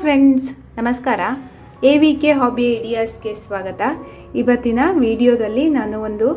Friends ನಮಸ್ಕಾರ. A V K hobby ಐಡಿಯಾಸ್ಗೆ ಸ್ವಾಗತ. ಇವತ್ತಿನ ವಿಡಿಯೋದಲ್ಲಿ ನಾನು ಒಂದು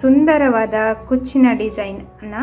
ಸುಂದರವಾದ ಕುಚ್ಚಿನ ಡಿಸೈನನ್ನು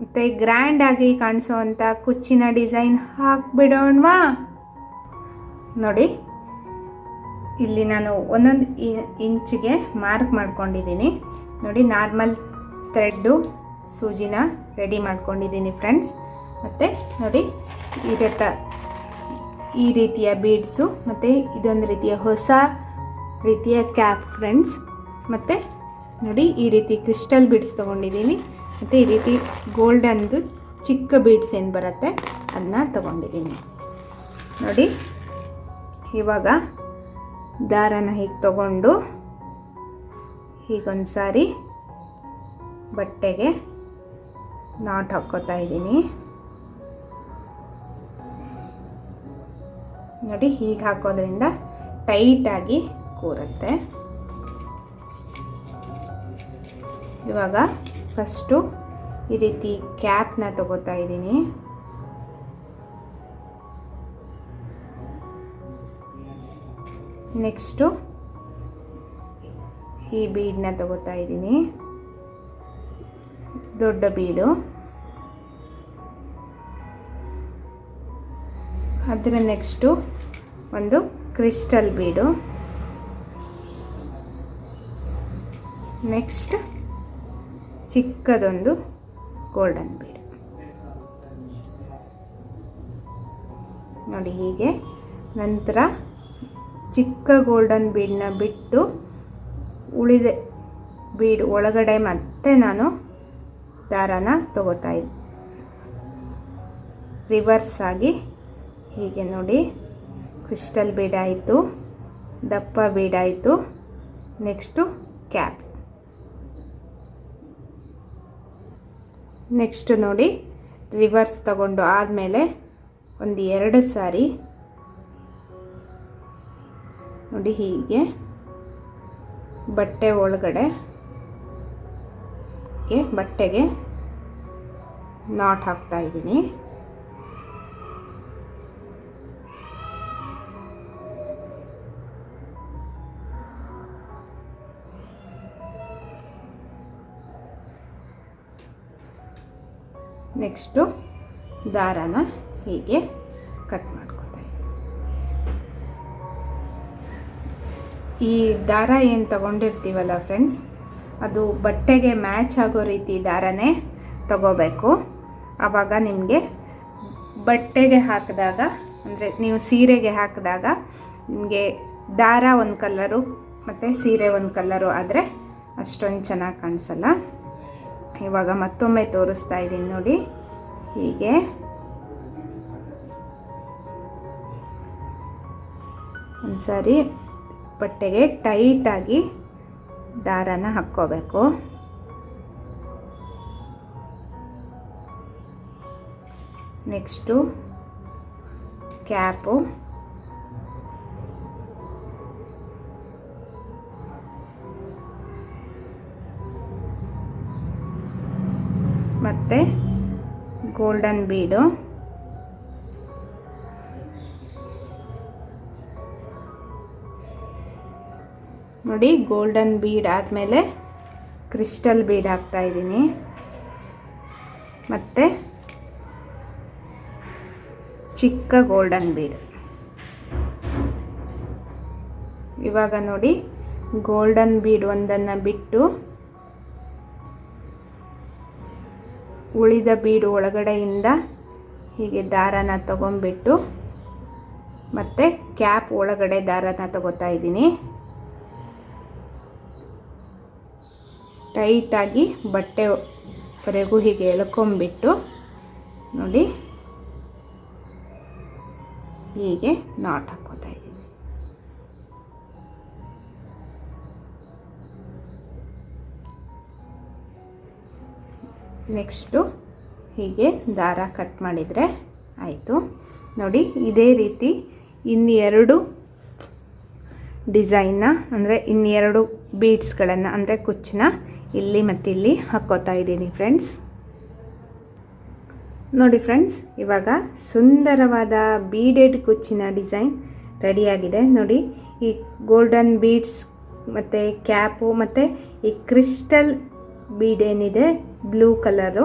ಮತ್ತು ಗ್ರ್ಯಾಂಡಾಗಿ ಕಾಣಿಸೋವಂಥ ಕುಚ್ಚಿನ ಡಿಸೈನ್ ಹಾಕ್ಬಿಡೋಣವಾ? ನೋಡಿ, ಇಲ್ಲಿ ನಾನು ಒಂದೊಂದು ಇಂಚಿಗೆ ಮಾರ್ಕ್ ಮಾಡ್ಕೊಂಡಿದ್ದೀನಿ. ನೋಡಿ ನಾರ್ಮಲ್ ಥ್ರೆಡ್ಡು ಸೂಜಿನ ರೆಡಿ ಮಾಡ್ಕೊಂಡಿದ್ದೀನಿ ಫ್ರೆಂಡ್ಸ್ ಮತ್ತು ನೋಡಿ, ಇದೇ ತ, ಈ ರೀತಿಯ ಬೀಡ್ಸು ಮತ್ತು ಇದೊಂದು ರೀತಿಯ ಹೊಸ ರೀತಿಯ ಕ್ಯಾಪ್ ಫ್ರೆಂಡ್ಸ್ ಮತ್ತು ನೋಡಿ, ಈ ರೀತಿ ಕ್ರಿಸ್ಟಲ್ ಬೀಡ್ಸ್ ತೊಗೊಂಡಿದ್ದೀನಿ. ಮತ್ತು ಈ ರೀತಿ ಗೋಲ್ಡನ್ದು ಚಿಕ್ಕ ಬೀಡ್ಸ್ ಏನು ಬರುತ್ತೆ? ಅದನ್ನ ತೊಗೊಂಡಿದ್ದೀನಿ ನೋಡಿ, ಇವಾಗ ದಾರನ ಹೀಗೆ ತಗೊಂಡು ಹೀಗೊಂದು ಸಾರಿ ಬಟ್ಟೆಗೆ ನಾಟ್ ಹಾಕ್ಕೋತಾ ಇದ್ದೀನಿ. ನೋಡಿ, ಹೀಗೆ ಹಾಕೋದ್ರಿಂದ ಟೈಟಾಗಿ ಕೂರುತ್ತೆ. ಇವಾಗ ಫಸ್ಟು ಈ ರೀತಿ ಕ್ಯಾಪ್ನ ತಗೋತಾ ಇದ್ದೀನಿ. ನೆಕ್ಸ್ಟು ಈ ಬೀಡನ್ನ ತಗೋತಾ ಇದ್ದೀನಿ. ದೊಡ್ಡ ಬೀಡು. ಅದರ ನೆಕ್ಸ್ಟು ಒಂದು ಕ್ರಿಸ್ಟಲ್ ಬೀಡು. ನೆಕ್ಸ್ಟ್ ಚಿಕ್ಕದೊಂದು ಗೋಲ್ಡನ್ ಬೀಡ್ ನೋಡಿ ಹೀಗೆ. ನಂತರ ಚಿಕ್ಕ ಗೋಲ್ಡನ್ ಬೀಡನ್ನ ಬಿಟ್ಟು ಉಳಿದ ಬೀಡ್ ಒಳಗಡೆ ಮತ್ತೆ ನಾನು ದಾರನ ತಗೋತಾ ಇದ್ದೆ ರಿವರ್ಸ್ ಆಗಿ ಹೀಗೆ ನೋಡಿ. ಕ್ರಿಸ್ಟಲ್ ಬೀಡಾಯಿತು ದಪ್ಪ ಬೀಡಾಯಿತು ನೆಕ್ಸ್ಟು ಕ್ಯಾಪ್ ನೆಕ್ಸ್ಟ್ ನೋಡಿ, ರಿವರ್ಸ್ ತಗೊಂಡು ಆದಮೇಲೆ ಒಂದು ಎರಡು ಸಾರಿ ನೋಡಿ ಹೀಗೆ ಬಟ್ಟೆ ಒಳಗಡೆ ಬಟ್ಟೆಗೆ ನಾಟ್ ಹಾಕ್ತಾ ಇದ್ದೀನಿ. ನೆಕ್ಸ್ಟು ದಾರನ ಹೀಗೆ ಕಟ್ ಮಾಡ್ಕೋತಾರೆ ಈ ದಾರ ಏನು ತಗೊಂಡಿರ್ತೀವಲ್ಲ ಫ್ರೆಂಡ್ಸ್, ಅದು ಬಟ್ಟೆಗೆ ಮ್ಯಾಚ್ ಆಗೋ ರೀತಿ ದಾರನೇ ತಗೋಬೇಕು. ಆವಾಗ ನಿಮಗೆ ಬಟ್ಟೆಗೆ ಹಾಕಿದಾಗ, ಅಂದರೆ ನೀವು ಸೀರೆಗೆ ಹಾಕಿದಾಗ ನಿಮಗೆ ದಾರ ಒಂದು ಕಲ್ಲರು ಮತ್ತು ಸೀರೆ ಒಂದು ಕಲ್ಲರು ಆದರೆ ಅಷ್ಟೊಂದು ಚೆನ್ನಾಗಿ ಕಾಣಿಸಲ್ಲ. ಇವಾಗ ಮತ್ತೊಮ್ಮೆ ತೋರಿಸ್ತಾ ಇದ್ದೀನಿ ನೋಡಿ. ಹೀಗೆ. ಒಂದ್ಸರಿ ಬಟ್ಟೆಗೆ ಟೈಟಾಗಿ ದಾರನ ಹಾಕ್ಕೋಬೇಕು. ನೆಕ್ಸ್ಟು ಕ್ಯಾಪು ಮತ್ತು ಗೋಲ್ಡನ್ ಬೀಡು ನೋಡಿ ಗೋಲ್ಡನ್ ಬೀಡ್ ಆದಮೇಲೆ ಕ್ರಿಸ್ಟಲ್ ಬೀಡ್ ಹಾಕ್ತಾ ಇದ್ದೀನಿ. ಮತ್ತು ಚಿಕ್ಕ ಗೋಲ್ಡನ್ ಬೀಡ್ ಇವಾಗ ನೋಡಿ ಗೋಲ್ಡನ್ ಬೀಡ್ ಒಂದನ್ನು ಬಿಟ್ಟು ಉಳಿದ ಬೀಡು ಒಳಗಡೆಯಿಂದ ಹೀಗೆ ದಾರನ ತಗೊಂಬಿಟ್ಟು ಮತ್ತು ಕ್ಯಾಪ್ ಒಳಗಡೆ ದಾರನ ತಗೋತಾ ಇದ್ದೀನಿ. ಟೈಟಾಗಿ ಬಟ್ಟೆವರೆಗೂ ಹೀಗೆ ಎಳ್ಕೊಂಬಿಟ್ಟು ನೋಡಿ ಹೀಗೆ ನಾಟ್ ಹಾಕೋತಾ ನೆಕ್ಸ್ಟು ಹೀಗೆ ದಾರ ಕಟ್ ಮಾಡಿದರೆ ಆಯಿತು. ನೋಡಿ, ಇದೇ ರೀತಿ ಇನ್ನೆರಡು ಡಿಸೈನ್ನ, ಅಂದರೆ ಇನ್ನೆರಡು ಬೀಡ್ಸ್ಗಳನ್ನು, ಅಂದರೆ ಕುಚ್ಚನ್ನ ಇಲ್ಲಿ ಮತ್ತು ಇಲ್ಲಿ ಹಾಕೋತಾ ಇದ್ದೀನಿ ಫ್ರೆಂಡ್ಸ್. ನೋಡಿ ಫ್ರೆಂಡ್ಸ್, ಇವಾಗ ಸುಂದರವಾದ ಬೀಡೆಡ್ ಕುಚ್ಚಿನ ಡಿಸೈನ್ ರೆಡಿಯಾಗಿದೆ. ನೋಡಿ, ಈ ಗೋಲ್ಡನ್ ಬೀಡ್ಸ್ ಮತ್ತು ಕ್ಯಾಪು ಮತ್ತು ಈ ಕ್ರಿಸ್ಟಲ್ ಬೀಡ್ ಏನಿದೆ ಬ್ಲೂ ಕಲರು.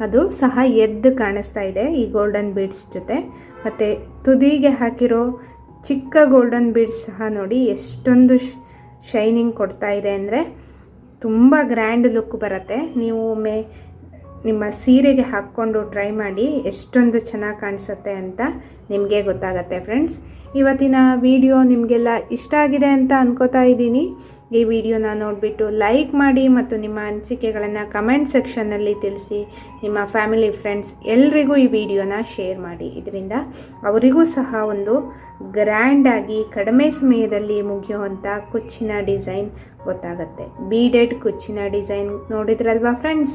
ಅದು ಸಹ ಎದ್ದು ಕಾಣಿಸ್ತಾ ಇದೆ ಈ ಗೋಲ್ಡನ್ ಬೀಡ್ಸ್ ಜೊತೆ. ಮತ್ತು ತುದಿಗೆ ಹಾಕಿರೋ ಚಿಕ್ಕ ಗೋಲ್ಡನ್ ಬೀಡ್ಸ್ ಸಹ ನೋಡಿ ಎಷ್ಟೊಂದು ಶೈನಿಂಗ್ ಕೊಡ್ತಾ ಇದೆ ಅಂದರೆ ತುಂಬ ಗ್ರ್ಯಾಂಡ್ ಲುಕ್ ಬರುತ್ತೆ. ನೀವು ಒಮ್ಮೆ ನಿಮ್ಮ ಸೀರೆಗೆ ಹಾಕ್ಕೊಂಡು ಟ್ರೈ ಮಾಡಿ ಎಷ್ಟೊಂದು ಚೆನ್ನಾಗಿ ಕಾಣಿಸುತ್ತೆ ಅಂತ ನಿಮಗೆ ಗೊತ್ತಾಗತ್ತೆ ಫ್ರೆಂಡ್ಸ್ ಇವತ್ತಿನ ವಿಡಿಯೋ ನಿಮಗೆಲ್ಲ ಇಷ್ಟ ಆಗಿದೆ ಅಂತ ಅನ್ಕೋತಾ ಇದ್ದೀನಿ. ಈ ವಿಡಿಯೋನ ನೋಡಿಬಿಟ್ಟು ಲೈಕ್ ಮಾಡಿ ಮತ್ತು ನಿಮ್ಮ ಅನಿಸಿಕೆಗಳನ್ನು ಕಮೆಂಟ್ ಸೆಕ್ಷನ್ನಲ್ಲಿ ತಿಳಿಸಿ, ನಿಮ್ಮ ಫ್ಯಾಮಿಲಿ ಫ್ರೆಂಡ್ಸ್ ಎಲ್ರಿಗೂ ಈ ವಿಡಿಯೋನ ಶೇರ್ ಮಾಡಿ. ಇದರಿಂದ ಅವರಿಗೂ ಸಹ ಒಂದು ಗ್ರ್ಯಾಂಡಾಗಿ ಕಡಿಮೆ ಸಮಯದಲ್ಲಿ ಮುಗಿಯುವಂಥ ಕುಚ್ಚಿನ ಡಿಸೈನ್ ಗೊತ್ತಾಗುತ್ತೆ. ಬೀಡೆಡ್ ಕುಚ್ಚಿನ ಡಿಸೈನ್ ನೋಡಿದ್ರಲ್ವಾ ಫ್ರೆಂಡ್ಸ್